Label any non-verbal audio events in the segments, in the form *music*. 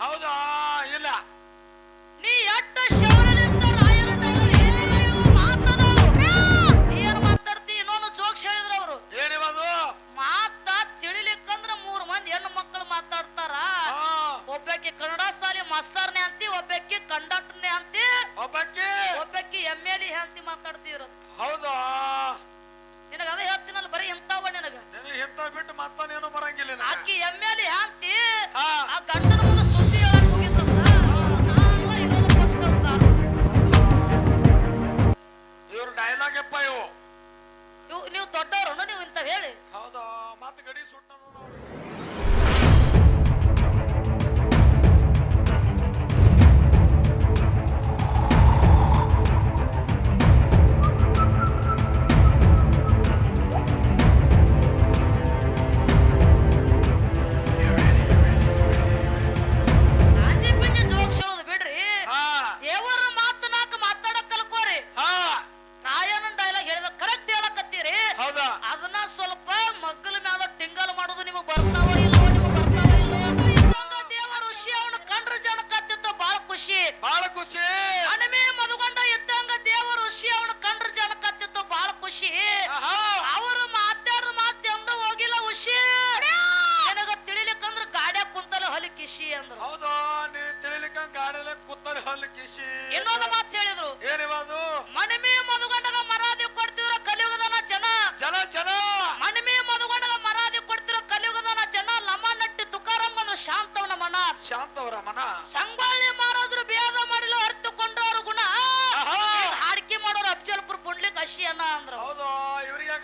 ಹೌದಾ? ಇಲ್ಲ. ನೀ ಎಟ್ಟ ಶೌರ್ಯದಿಂದ ರಾಯರನ್ನಾದ್ರು ಏರು ಎಂಬ ಮಾತದ ಏನ್ ಮಾತಾಡ್ತಿ ಇನ್ನೊಂದು ಜೋಕ್ಸ್ ಹೇಳಿದ್ರು ಅವರು. ಏನಿವದು ಮಾತ ತಿಳಿಲಿಕ್ಕಂದ್ರ ಮೂರು ಮಂದಿ ಹೆಣ್ಣು ಮಕ್ಕಳು ಮಾತಾಡ್ತಾರ. ಒಬ್ಬಾಕಿ ಕನ್ನಡ ಶಾಲೆ ಮಾಸ್ತರ್ನೆ ಅಂತಿ ಒಬ್ಬಾಕಿ ಕಂಡಕ್ಟರ್ನೆ ಅಂತಿ. ಒಬ್ಬಾಕಿ? ಒಬ್ಬಾಕಿ ಎಂ ಎಲ್ ಎ ಅಂತಿ ಮಾತಾಡ್ತಿರ ಹೌದಾ? ನಿನಗ ಅದ ಹೇಳ್ತೀನಲ್ಲ ಬರೀ ಎಂತಾವ ನಿನಗ? ನಿನಗೆ ಇಂಥವ್ ಬಿಟ್ಟು ಮತ್ತನೇನು ಬರಂಗಿಲ್ಲ ಅಕ್ಕಿ ಎಮ್ಮೆಲಿ ಹಾಂತಿ ಆ ಗಂಡನ ಮುಂದೆ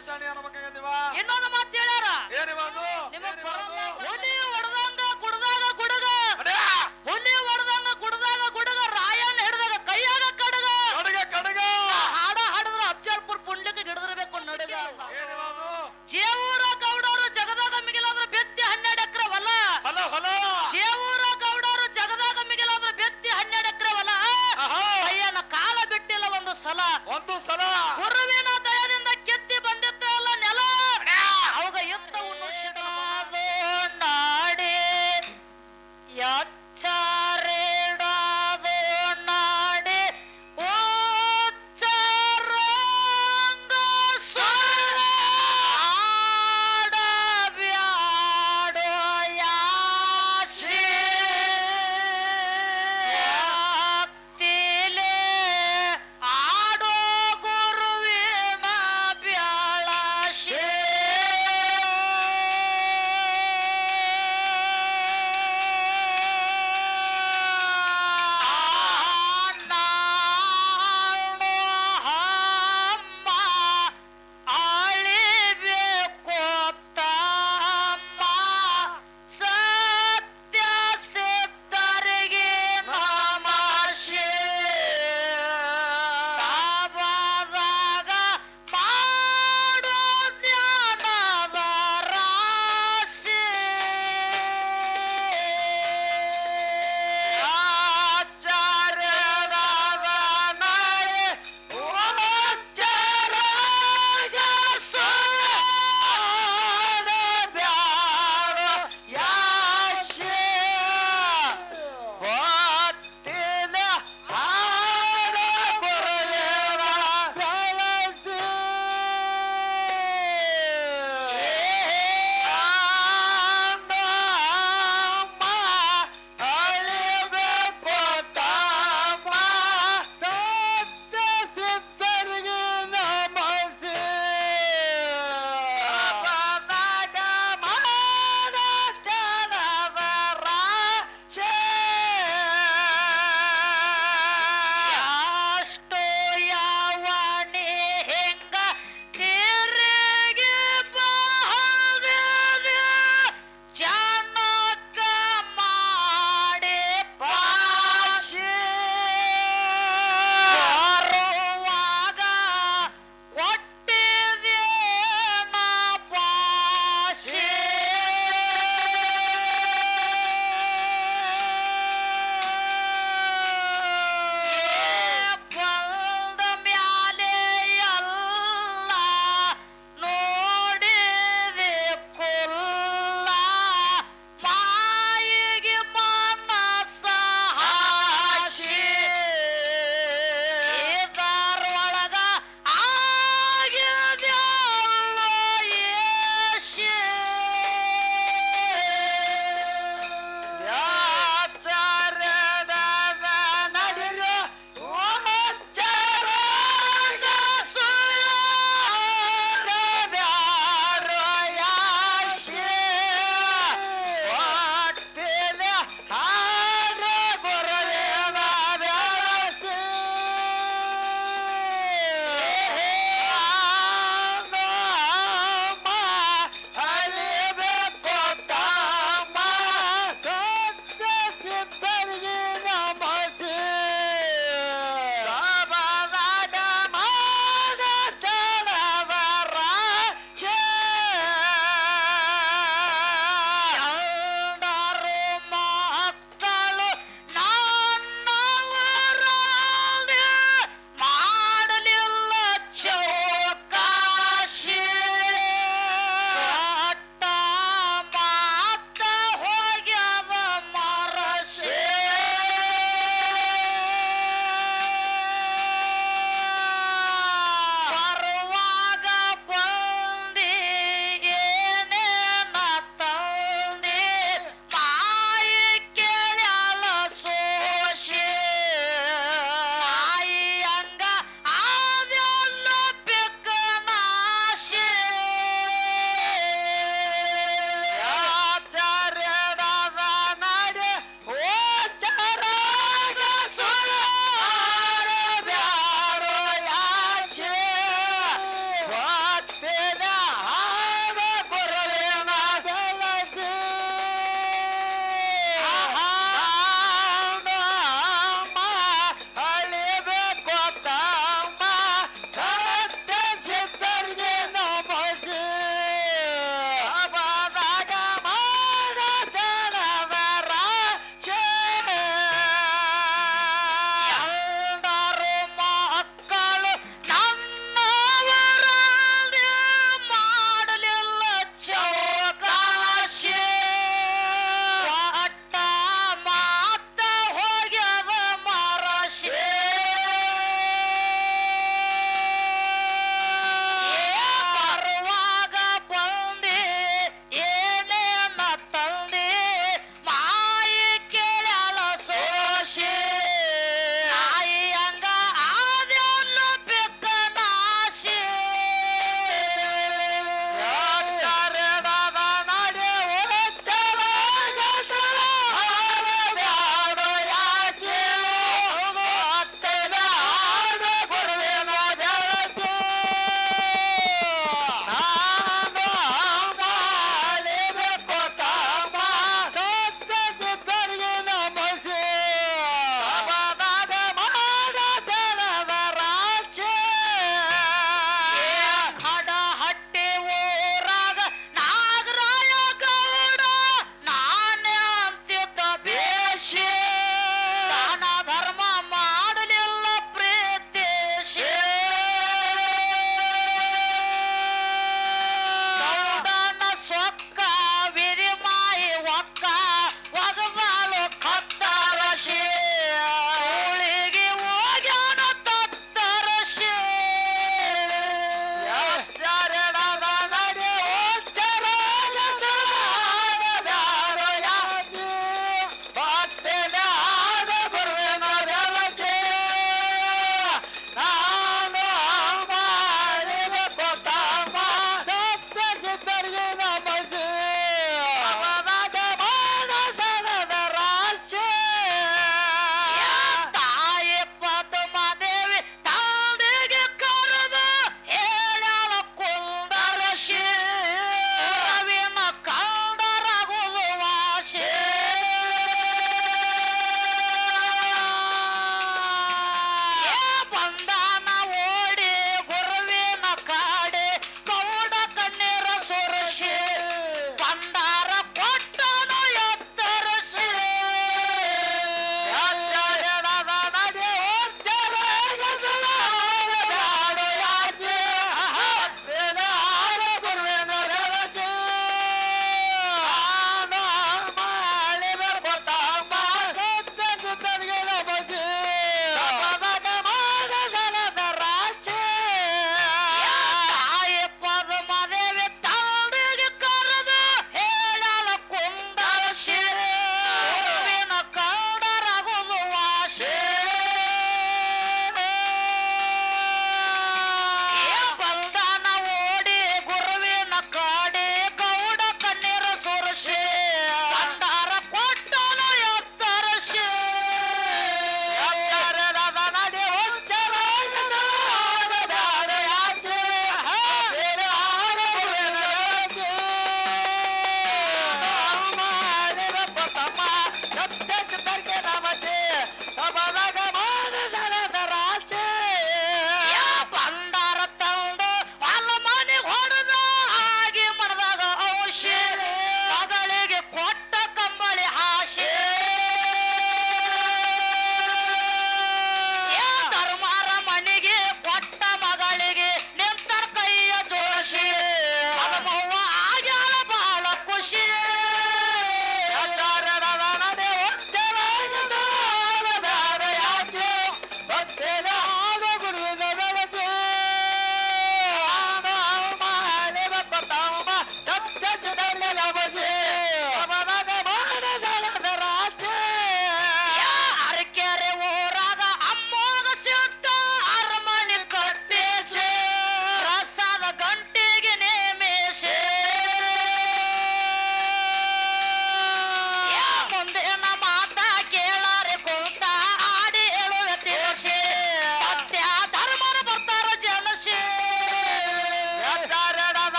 ಸಣಿ ಅನ್ನಬೇಕಾಗ್ಯದಿವ ಇನ್ನೊಂದು ಮಾತು ಹೇಳ್ಯಾರ? ಏನಿವದು ನಿಮಗೆ ಬರೋದು no, no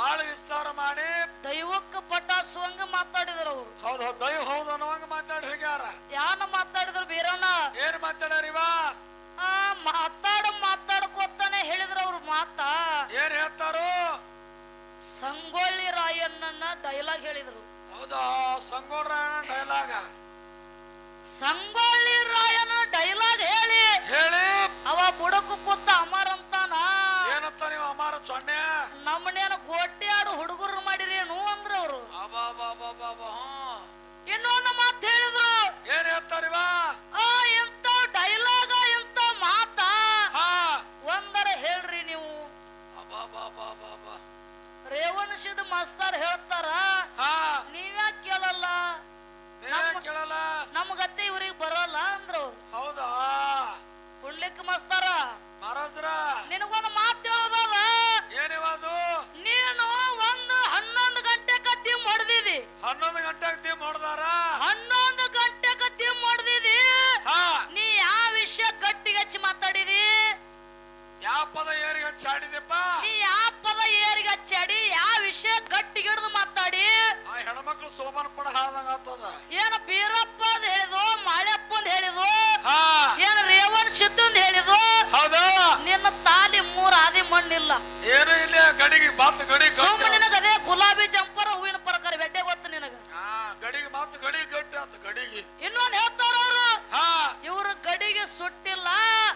ಬಾಳ ವಿಸ್ತಾರ ಮಾಡಿ. ದೈವಕ್ಕೆ ಪಟಾಸುವಂಗ ಮಾತಾಡಿದ್ರು ಅವರು. ಹೌದು ಹೌದು ದೈವ ಹೌದು ಅನ್ನುವಂಗ ಮಾತಾಡಿ ಹೋಗ್ಯಾರ. ಯಾನ ಮಾತಾಡಿದ್ರು ಬೀರಣ್ಣ? ಏನ್ ಮಾತಾಡ್ಯಾರಿವಾ ಆ ಮಾತಾಡ ಮಾತಾಡ್ಕೋತಾನೆ ಹೇಳಿದ್ರು ಅವ್ರು ಮಾತಾ. ಏನ್ ಹೇಳ್ತಾರು? ಸಂಗೊಳ್ಳಿ ರಾಯಣ್ಣನ ಡೈಲಾಗ್ ಹೇಳಿದ್ರು. ಹೌದಾ ಸಂಗೋಡ್ರ ಡೈಲಾಗ ಸಂಗೊಳ್ಳಿ ರಾಯನ ಡೈಲಾಗ್ ಹೇಳಿ. ಹೇಳಿ. ಅವ ಬುಡಕು ಕೂತ ಅಮರ್ ಅಂತಾನ ಏನಂತ ನೀವು ಅಮಾರ ಚೊಣ್ಣೆ ನಮ್ಮನೇನ ಗೋಟೆ ಆಡು ಹುಡುಗರು ಮಾಡಿರೇನು ಅಂದ್ರ ಅವ್ರು. ಇನ್ನೊಂದು ಮಾತು ಹೇಳಿದ್ರು. ಏನ್ ಹೇಳ್ತಾರಿವಾ? ಆ ಎಂತ ಸೋಮನ ಪಡ ಆಗ್ತದ? ಏನು ಬೀರಪ್ಪ ಅಂತ ಹೇಳಿದು ಮಾಳೆಪ್ಪ ಅಂತ ಹೇಳಿದು ಹಾ. ಏನು ರೇವಣ್ ಸಿದ್ದು ಅಂತ ಹೇಳಿದು ಹೌದಾ? ನಿನ್ನ ತಾಲಿ ಮೂರ ಆದಿ ಮಣ್ಣಿಲ್ಲ. ಏನು ಇಲ್ಲ ಗಡಿಗೆ ಬಾತ್ ಗಡಿ ಸುಮ್ಮ ನಿನಗ ಅದೇ ಗುಲಾಬಿ ಜಂಪರ ಹೂವಿನ ಪ್ರಕಾರ ಬೆಡ್ಡೆ ಗೊತ್ತು ನಿನಗ. ಗಡಿಗೆ ಮಾತು ಗಡಿ ಗಟ್ಟಿ ಆತ ಗಡಿಗೆ. ಇನ್ನೊಂದ್ ಹೇಳ್ತಾರ ಅವರು. ಹಾ. ಇವ್ರ ಗಡಿಗೆ ಸುಟ್ಟಿಲ್ಲ.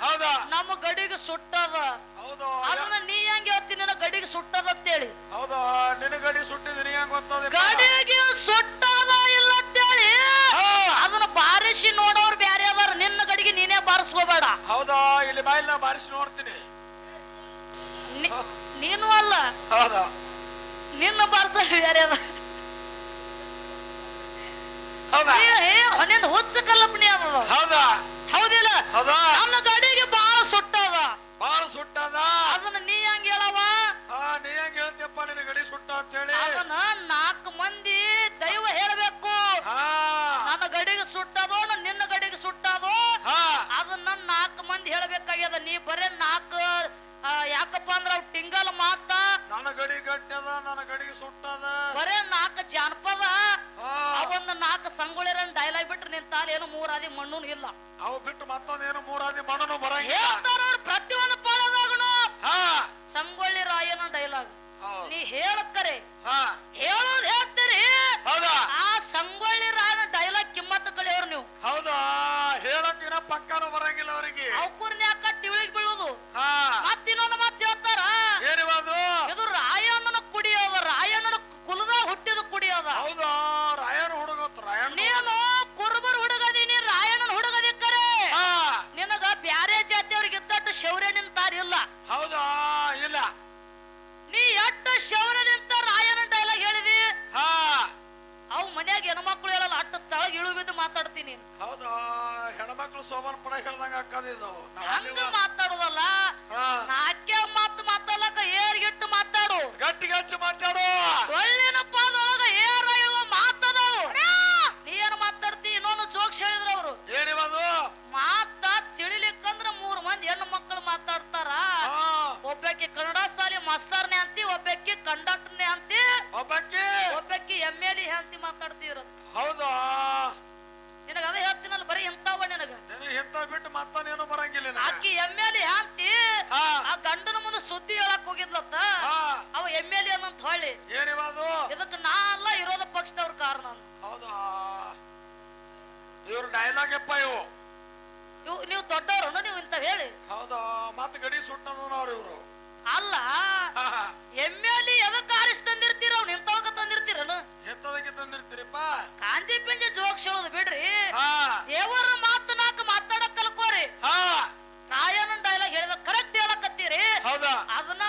ಹೌದಾ? ನಮ್ಮ ಗಡಿಗೆ ಸುಟ್ಟದ. ಹೌದು. ಅದನ್ನ ನೀ ಹೆಂಗ್ ಹೇಳ್ತೀನಿ ನಿನ್ನ ಗಡಿಗೆ ಸುಟ್ಟದ ಅಂತೇಳಿ. ಹೌದಾ ನಿನ್ನ ಗಡಿ ಸುಟ್ಟಿದ್ರಿ ಹೆಂಗ್ ಗೊತ್ತದ? ಗಡಿಗೆ ಇಲ್ಲಿ ಬಾಯಿಲ್ ಬಾರಿಸಿ ನೋಡ್ತೀನಿ. ನಿ- ನೀನು ಅಲ್ಲ. ಹೌದಾ? ನಿನ್ನ ಬಾರ್ಸ ಬೇರೆ ಅದ ಹೌದಾ? ಹೊನ್ನಿಂದ ಹುಚ್ಚ ಕಲ್ಲಪ್ಪಣಿ ಅದ. ಹೌದಾ? ಹೌದಿಲ್ಲ? ಹೌದಾ? ನನ್ನ ಗಾಡಿಗೆ ಬಾಳ ಸುಟ್ಟದ ಬಾಳ ಸುಟ್ಟದ. ಅದನ್ನ ನೀ ಹಂಗ ಹೇಳವ ನೀ ಹಂಗ ಹೇಳ್ತೀಯಪ್ಪ ನಿನ್ನ ಗಡಿ ಸುಟ್ಟ ಅಂತ ಹೇಳಿ ಅದನ್ನ ನಾಲ್ಕು ಮಂದಿ ದೈವ ಹೇಳಬೇಕು. ನನ್ನ ಗಡಿಗೆ ಸುಟ್ಟದೋ ನಿನ್ನ ಗಡಿಗೆ ಸುಟ್ಟದೋ ಅದನ್ನ ನಾಲ್ಕು ಮಂದಿ ಹೇಳಬೇಕಾಗ್ಯದ. ನೀ ಬರೇ ನಾಲ್ಕು ಯಾಕಪ್ಪ ಅಂದ್ರ ಅವ್ ಟಿಂಗಲ್ ಮಾತ. ನನ್ನ ಗಡಿ ಗಟ್ಟದ ನನ್ನ ಗಡಿಗೆ ಸುಟ್ಟದ. ಬರೇ ನಾಲ್ಕು ಜಾನಪದ. ಅವೊಂದ್ ನಾಲ್ಕು ಸಂಗೊಳ್ಳಿರನ್ ಡೈಲಾಗ್ ಬಿಟ್ರೆ ನಿನ್ ತಾಲಿ ಏನು ಮೂರಾದಿ ಮಣ್ಣು ಇಲ್ಲ. ಅವು ಬಿಟ್ಟು ಮತ್ತೊಂದೇನು ಮೂರಾದಿ ಮಣ್ಣು ಬರಂಗಿಲ್ಲ. ಹೇಳ್ತಾರ ಅವ್ರು ಪ್ರತಿಯೊಂದು ಪಾಳದಾಗನು ಹಾ ಸಂಗೊಳ್ಳಿ ರಾಯನ ಡೈಲಾಗ್. ನೀ ಹೇಳಕ್ಕರೆ ಹಾ. ಹೇಳೋದ್ ಹೇಳ್ತೀರಿ. ಹೌದಾ? ಆ ಸಂಗೊಳ್ಳಿ ರಾಯನ ಡೈಲಾಗ್ ಕಿಮ್ಮತ್ತ ಕಲಿಯವ್ರು ನೀವು. ಹೌದಾ? ಹೇಳಕ್ಕಿನ ಪಕ್ಕನೂ ಬರಂಗಿಲ್ಲ ಅವರಿಗೆ. ಅವ್ಕೂರ್ನ ಯಾಕ ಟಿವಿಳಿಗೆ ಬೀಳೋದು. ಹಾ. ಮತ್ತಿನ್ನೊಂದು ಮತ್ತೆ ಹೇಳ್ತಾರ? ಏನಿವದು? ಜಾತಿಯವ್ರಿಗೆ ನಿಂತಾರ ಇಲ್ಲ. ಹೌದಾ? ಇಲ್ಲ. ನೀ ಎಟ್ಟ ಶೌರ್ಯ ರಾಯನ ಡೈಲಾಗ್ ಹೇಳಿದಿ? ಹಾ. ಅವ್ ಮನ್ಯಾಗ ಹೆಣ್ಮಕ್ಳು ಹೇಳಲ್ಲ ಅಟ್ಟ ತಳಗ ಇಳು ಬಿದ್ದು ಮಾತಾಡ್ತೀನಿ. ಹೌದಾ? ಹೆಣ್ಮಕ್ಳು ಸೋಮನ್ ಪಡ ಹೇಳ್ದಂಗ ಹಾಕದಿದು ಹಂಗ ಮಾತಾಡೋದಲ್ಲ? ಹಾ. ನಾಕ್ಯ ಮಾತು ಏರ್ ಗಿಟ್ಟು ಮಾತಾಡು. ಗಟ್ಟಿ ಹಚ್ಚಿ ಮಾತಾಡು. ಒಳ್ಳೆನಪ್ಪ ಅದೊಳಗ ಏರ ಇಳುವ ಮಾತದವು ನೀ ಏನ್ ಮಾತಾಡ್ತಿ ಇನ್ನೊಂದು ಜೋಕ್ಸ್ ಹೇಳಿದ್ರು ಅವರು. ಏನಿವದು ಮಾತ ತಿಳಿಲಿಕ್ಕಂದ್ರ ಮೂರ್ ಮಂದಿ ಹೆಣ್ಣು ಮಕ್ಕಳು ಮಾತಾಡ್ತಾರ. ಒಬ್ಬಕ್ಕೆ ಒಬ್ಬಾಕಿ ಕನ್ನಡ ಶಾಲೆ ಮಾಸ್ತರ್ನೆ ಅಂತಿ ಒಬ್ಬಾಕಿ ಕಂಡಕ್ಟರ್ನೆ ಅಂತಿ. ಒಬ್ಬಕ್ಕೆ ಒಬ್ಬಾಕಿ ಎಂ ಎಲ್ ಎ ಅಂತಿ ಮಾತಾಡ್ತೀರ ಹೌದಾ? ನಿನಗ ಅದ ಹೇಳ್ತೀನಲ್ಲ ಬರೀ ಇಂತಾವ ನಿನಗ. ನಿನಗೆ ಇಂತ ಬಿಟ್ಟು ಮತ್ತೇನು ಬರಂಗಿಲ್ಲ. ಆಕಿ ಎಂ ಎಲ್ ಎ ಅಂತಿ ಆ ಗಂಡನ ಮುಂದೆ ಸುದ್ದಿ ಹೇಳಕ್ ಹೋಗಿದ್ಲತ್ತ. ಅವ ಎಂ ಎಲ್ ಎ ಅನ್ನಂತ ಹೊಳ್ಳಿ. ಏನಿವದು ಇದಕ್ಕೆ ನಾ ಅಲ್ಲ ಇರೋದ ಪಕ್ಷದವ್ರ ಕಾರಣ. ಹೌದಾ? ಇವ್ರ ಡೈಲಾಗ್ ಅಪ್ಪ ಇವು. ಇವ್ ನೀವು ದೊಡ್ಡವ್ರು ನೀವು ಇಂತ ಹೇಳಿ. ಹೌದಾ? ಮತ್ತೆ ಗಡಿ ಸುಟ್ಟನವ್ರು ಇವ್ರು. ಅಲ್ಲ *laughs* ಎಮ್ಮೆಲಿ ಎದಕ್ ಆರಿಸ್ ತಂದಿರ್ತೀರ ಅವ್ನು ಎಂತವಾಗ ತಂದಿರ್ತೀರನ? ಎಂತದಕ್ಕೆ ತಂದಿರ್ತೀರಪ್ಪ? ಕಾಂಜಿ ಪಿಂಜಿ ಜೋಕ್ಸ್ ಹೇಳೋದು ಬಿಡ್ರಿ. ದೇವರ ಮಾತು ನಾಕ ಮಾತಾಡಕ್ ಕಲ್ಕೋರಿ. ಹಾ. ರಾಯಣ್ಣನ ಡೈಲಾಗ್ ಹೇಳಿದ ಕರೆಕ್ಟ್ ಹೇಳಕತ್ತೀರಿ ಹೌದಾ? ಅದನ್ನ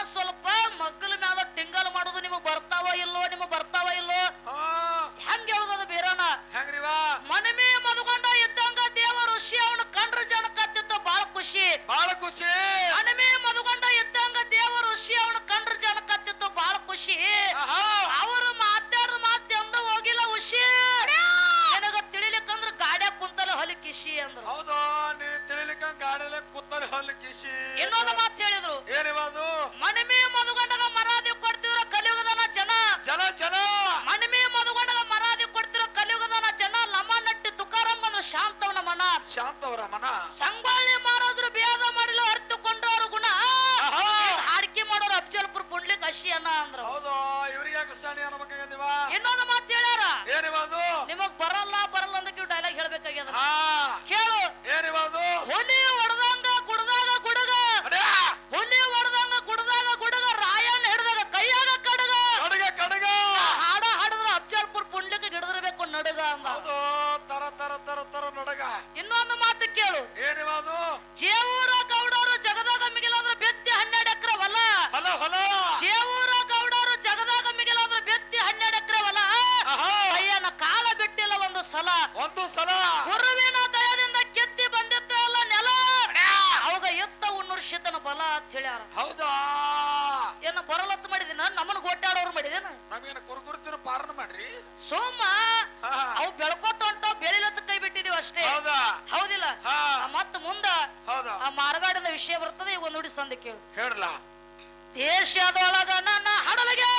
ಶಾಂತವರ ಮನ. ಸಂಗೊಳ್ಳಿ ಮಾಡೋದ್ರು ಭೇದ ಮಾಡಿಲ್ಲ ಅರ್ಥಕೊಂಡವ್ರ ಗುಣ. ಹಾಡಿಕೆ ಮಾಡೋರು ಅಬ್ಜಲ್ಪುರ್ ಪುಂಡ್ಲಿಕ್ ಕಶಿ ಅನ್ನ ಅಂದ್ರ. ಹೌದು ಇವ್ರಿಗೆ ಯಾಕೆ ಸಾಣಿ ಅನ್ಬೇಕಾಗ್ಯದಿವ ಇನ್ನೊಂದು ಮಾತು ಹೇಳ್ಯಾರ. ಏನಿವದು? ನಿಮಗ್ ಬರಲ್ಲ ಬರಲ್ಲ ಅಂತ ಡೈಲಾಗ್ ಹೇಳ್ಬೇಕಾಗ್ಯದ. ಹಾ. ಕೇಳು. ಏನಿವದು? ಹುಲಿ ಜೇವೂರ ಗೌಡರು ಜಗದಾಗ ಮಿಗಿಲಾದ್ರ ಬೆತ್ತಿ ಹನ್ನೆರಡು ಎಕರೆ ಹೊಲ. ಅಯ್ಯನ ಕಾಲ ಬಿಟ್ಟಿಲ್ಲ ಒಂದು ಸಲ. ಒಂದು ಸಲ. ಗುರುವಿನ ದಯದಿಂದ ಕೆತ್ತಿ ಬಂದಿತ್ತು ಅಲ್ಲ ನೆಲ. ಅವಾಗ ಎತ್ತ ಉಣ್ಣೂರು ಶಿತನ ಬಲ ಅಂತ ಹೇಳ್ಯಾರ. ಹೌದಾ? ಏನ ಬರಲತ್ ಮಾಡಿದಿನ? ನಮ್ಮನ್ನ ಗೊಟ್ಟಾಡೋರು ಮಾಡಿದೇನ? ನಮಗೇನ ಕುರುಕುರ್ತಿನ ಪಾರಣ ಮಾಡ್ರಿ. ಸೋಮ. ಅವು ಬೆಳ್ಕೊತ ಹೊಂಟಾವ್ ಬೆಳಿಲತ್ತ ಕೈ ಬಿಟ್ಟಿದೀವಿ ಅಷ್ಟೇ. ಹೌದಾ? ಹೌದಿಲ್ಲ. ಮತ್ತ ಮುಂದ ಹೌದಾ? ಆ ಮಾರ್ಗಾಡದ ವಿಷಯ ಬರ್ತದೆ ಈಗ ಒಂದು ನುಡಿ ಸಂದ ಕೇಳು. ಹೇಳಲ್ಲ ದೇಶದೊಳಗ ನನ್ನ ಹಡಲಗ್ಯಾರೆ